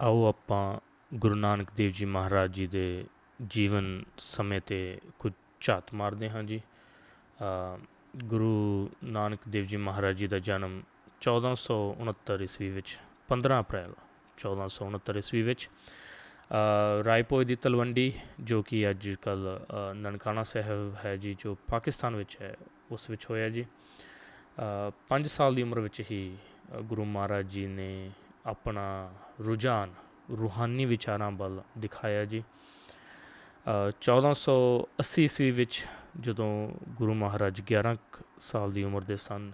ਆਓ ਆਪਾਂ ਗੁਰੂ ਨਾਨਕ ਦੇਵ ਜੀ ਮਹਾਰਾਜ ਜੀ ਦੇ ਜੀਵਨ ਸਮੇਂ 'ਤੇ ਕੁਝ ਝਾਤ ਮਾਰਦੇ ਹਾਂ ਜੀ। ਗੁਰੂ ਨਾਨਕ ਦੇਵ ਜੀ ਮਹਾਰਾਜ ਜੀ ਦਾ ਜਨਮ 1469 ਈਸਵੀ ਵਿੱਚ 15 ਅਪ੍ਰੈਲ 1469 ਈਸਵੀ ਵਿੱਚ ਅ, ਦੀ ਤਲਵੰਡੀ ਜੋ ਕਿ ਅੱਜ ਕੱਲ ਨਨਕਾਣਾ ਸਾਹਿਬ ਹੈ ਜੀ ਜੋ ਪਾਕਿਸਤਾਨ ਵਿੱਚ ਹੈ ਉਸ ਵਿੱਚ ਹੋਇਆ ਜੀ। 5 ਸਾਲ ਦੀ ਉਮਰ ਵਿੱਚ ਹੀ ਗੁਰੂ ਮਹਾਰਾਜ ਜੀ ਨੇ ਆਪਣਾ ਰੁਝਾਨ ਰੂਹਾਨੀ ਵਿਚਾਰਾਂ ਵੱਲ ਦਿਖਾਇਆ ਜੀ। ਅ, 1480 ਈਸਵੀ ਵਿੱਚ ਜਦੋਂ ਗੁਰੂ ਮਹਾਰਾਜ 11 ਕੁ ਸਾਲ ਦੀ ਉਮਰ ਦੇ ਸਨ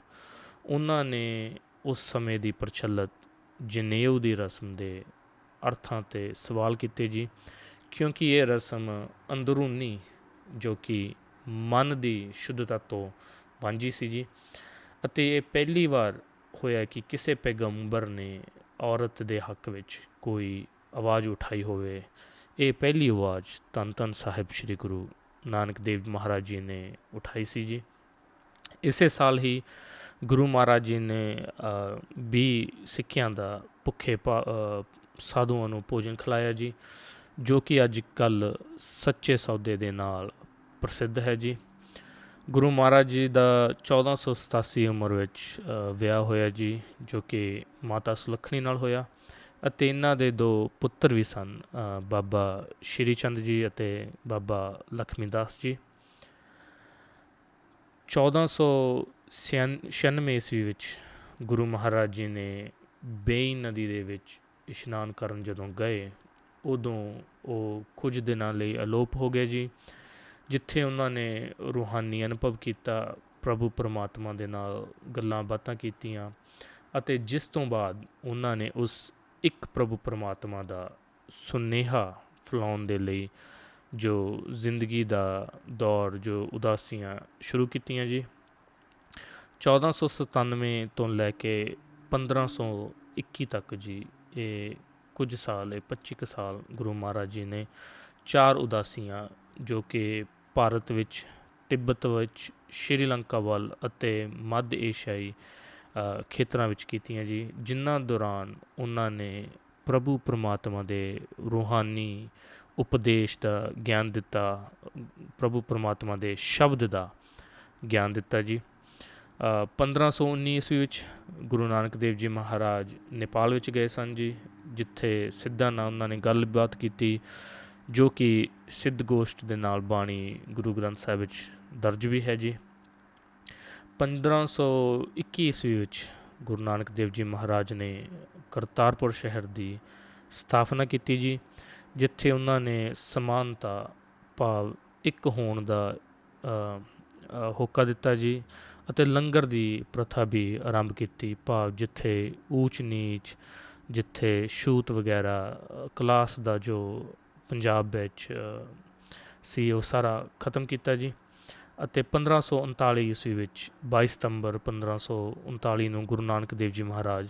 ਉਹਨਾਂ ਨੇ ਉਸ ਸਮੇਂ ਦੀ ਪ੍ਰਚਲਿਤ ਜਨੇਊ ਦੀ ਰਸਮ ਦੇ ਅਰਥਾਂ ਤੇ ਸਵਾਲ ਕੀਤੇ ਜੀ ਕਿਉਂਕਿ ਇਹ ਰਸਮ ਅੰਦਰੂਨੀ ਜੋ ਕਿ ਮਨ ਦੀ ਸ਼ੁੱਧਤਾ ਤੋਂ ਵਾਂਝੀ ਸੀ ਜੀ। ਅਤੇ ਇਹ ਪਹਿਲੀ ਵਾਰ ਹੋਇਆ ਕਿ ਕਿਸੇ ਪੈਗੰਬਰ ਨੇ ਔਰਤ ਦੇ ਹੱਕ ਵਿੱਚ ਕੋਈ ਆਵਾਜ਼ ਉਠਾਈ ਹੋਵੇ। ਇਹ ਪਹਿਲੀ ਆਵਾਜ਼ ਧੰਨ ਧੰਨ ਸਾਹਿਬ ਸ੍ਰੀ ਗੁਰੂ ਨਾਨਕ ਦੇਵ ਮਹਾਰਾਜ ਜੀ ਨੇ ਉਠਾਈ ਸੀ ਜੀ। ਇਸੇ ਸਾਲ ਹੀ ਗੁਰੂ ਮਹਾਰਾਜ ਜੀ ਨੇ ਅ, ਵੀਹ ਸਿੱਖਿਆਂ ਦਾ ਭੁੱਖੇ ਭਾ- ਸਾਧੂਆਂ ਨੂੰ ਭੋਜਨ ਖਿਲਾਇਆ ਜੀ ਜੋ ਕਿ ਅੱਜ ਕੱਲ ਸੱਚੇ ਸੌਦੇ ਦੇ ਨਾਲ ਪ੍ਰਸਿੱਧ ਹੈ ਜੀ। ਗੁਰੂ ਮਹਾਰਾਜ ਜੀ ਦਾ 1487 ਉਮਰ ਵਿੱਚ ਵਿਆਹ ਹੋਇਆ ਜੀ, ਜੋ ਕਿ ਮਾਤਾ ਸੁਲੱਖਣੀ ਨਾਲ ਹੋਇਆ ਅਤੇ ਇਹਨਾਂ ਦੇ ਦੋ ਪੁੱਤਰ ਵੀ ਸਨ ਬਾਬਾ ਸ਼੍ਰੀ ਚੰਦ ਜੀ ਅਤੇ ਬਾਬਾ ਲਖਮੀ ਦਾਸ ਜੀ। 1496 ਈਸਵੀ ਵਿੱਚ ਗੁਰੂ ਮਹਾਰਾਜ ਜੀ ਨੇ ਬੇਈ ਨਦੀ ਦੇ ਵਿੱਚ ਇਸ਼ਨਾਨ ਕਰਨ ਜਦੋਂ ਗਏ, ਉਦੋਂ ਉਹ ਕੁਝ ਦਿਨਾਂ ਲਈ ਅਲੋਪ ਹੋ ਗਏ ਜੀ। ਜਿੱਥੇ ਉਹਨਾਂ ਨੇ ਰੂਹਾਨੀ ਅਨੁਭਵ ਕੀਤਾ, ਪ੍ਰਭੂ ਪਰਮਾਤਮਾ ਦੇ ਨਾਲ ਗੱਲਾਂ ਬਾਤਾਂ ਕੀਤੀਆਂ ਅਤੇ ਜਿਸ ਤੋਂ ਬਾਅਦ ਉਹਨਾਂ ਨੇ ਉਸ ਇੱਕ ਪ੍ਰਭੂ ਪਰਮਾਤਮਾ ਦਾ ਸੁਨੇਹਾ ਫਲਾਉਣ ਦੇ ਲਈ ਜੋ ਜ਼ਿੰਦਗੀ ਦਾ ਦੌਰ, ਜੋ ਉਦਾਸੀਆਂ ਸ਼ੁਰੂ ਕੀਤੀਆਂ ਜੀ। 1497 ਤੋਂ ਲੈ ਕੇ 1521 ਤੱਕ ਜੀ, ਇਹ ਕੁਝ ਸਾਲ, ਇਹ 25 ਕੁ ਸਾਲ ਗੁਰੂ ਮਹਾਰਾਜ ਜੀ ਨੇ ਚਾਰ ਉਦਾਸੀਆਂ ਜੋ ਕਿ ਭਾਰਤ ਵਿੱਚ ਤਿੱਬਤ ਵਿੱਚ ਸ਼੍ਰੀਲੰਕਾ ਵੱਲ ਅਤੇ ਮੱਧ ਏਸ਼ੀਆਈ ਖੇਤਰਾਂ ਵਿੱਚ ਕੀਤੀਆਂ ਜੀ। ਜਿਨ੍ਹਾਂ ਦੌਰਾਨ ਉਹਨਾਂ ਨੇ ਪ੍ਰਭੂ ਪਰਮਾਤਮਾ ਦੇ ਰੂਹਾਨੀ ਉਪਦੇਸ਼ ਦਾ ਗਿਆਨ ਦਿੱਤਾ ਪ੍ਰਭੂ ਪਰਮਾਤਮਾ ਦੇ ਸ਼ਬਦ ਦਾ ਗਿਆਨ ਦਿੱਤਾ ਜੀ। ਅ, 1519 ਈਸਵੀ ਵਿੱਚ ਗੁਰੂ ਨਾਨਕ ਦੇਵ ਜੀ ਮਹਾਰਾਜ ਨੇਪਾਲ ਵਿੱਚ ਗਏ ਸਨ ਜੀ ਜਿੱਥੇ ਸਿੱਧਾ ਨਾਲ ਉਹਨਾਂ ਨੇ ਗੱਲਬਾਤ ਕੀਤੀ। ਜੋ ਕਿ ਸਿੱਧ ਗੋਸ਼ਟ ਦੇ ਨਾਲ ਬਾਣੀ ਗੁਰੂ ਗ੍ਰੰਥ ਸਾਹਿਬ ਵਿੱਚ ਦਰਜ ਵੀ ਹੈ ਜੀ। 1521 ਈਸਵੀ ਵਿੱਚ ਗੁਰੂ ਨਾਨਕ ਦੇਵ ਜੀ ਮਹਾਰਾਜ ਨੇ ਕਰਤਾਰਪੁਰ ਸ਼ਹਿਰ ਦੀ ਸਥਾਪਨਾ ਕੀਤੀ ਜੀ, ਜਿੱਥੇ ਉਹਨਾਂ ਨੇ ਸਮਾਨਤਾ ਭਾਵ ਇੱਕ ਹੋਣ ਦਾ ਹੋਕਾ ਦਿੱਤਾ ਜੀ ਅਤੇ ਲੰਗਰ ਦੀ ਪ੍ਰਥਾ ਵੀ ਆਰੰਭ ਕੀਤੀ, ਭਾਵ ਜਿੱਥੇ ਊਚ ਨੀਚ ਜਿੱਥੇ ਛੂਤ ਵਗੈਰਾ ਕਲਾਸ ਦਾ ਜੋ ਪੰਜਾਬ ਵਿੱਚ ਸੀ ਉਹ ਸਾਰਾ ਖਤਮ ਕੀਤਾ ਜੀ ਅਤੇ 1539 ਈਸਵੀ ਵਿੱਚ 22 ਸਤੰਬਰ 1539 ਨੂੰ ਗੁਰੂ ਨਾਨਕ ਦੇਵ ਜੀ ਮਹਾਰਾਜ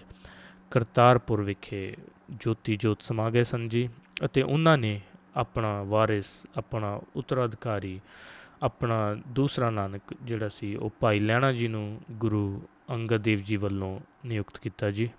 ਕਰਤਾਰਪੁਰ ਵਿਖੇ ਜੋਤੀ ਜੋਤ ਸਮਾ ਗਏ ਸਨ ਜੀ ਅਤੇ ਉਹਨਾਂ ਨੇ ਆਪਣਾ ਵਾਰਿਸ, ਆਪਣਾ ਉੱਤਰਾਧਿਕਾਰੀ, ਆਪਣਾ ਦੂਸਰਾ ਨਾਨਕ ਜਿਹੜਾ ਸੀ ਉਹ ਭਾਈ ਲਹਿਣਾ ਜੀ ਨੂੰ ਗੁਰੂ ਅੰਗਦ ਦੇਵ ਜੀ ਵੱਲੋਂ ਨਿਯੁਕਤ ਕੀਤਾ ਜੀ।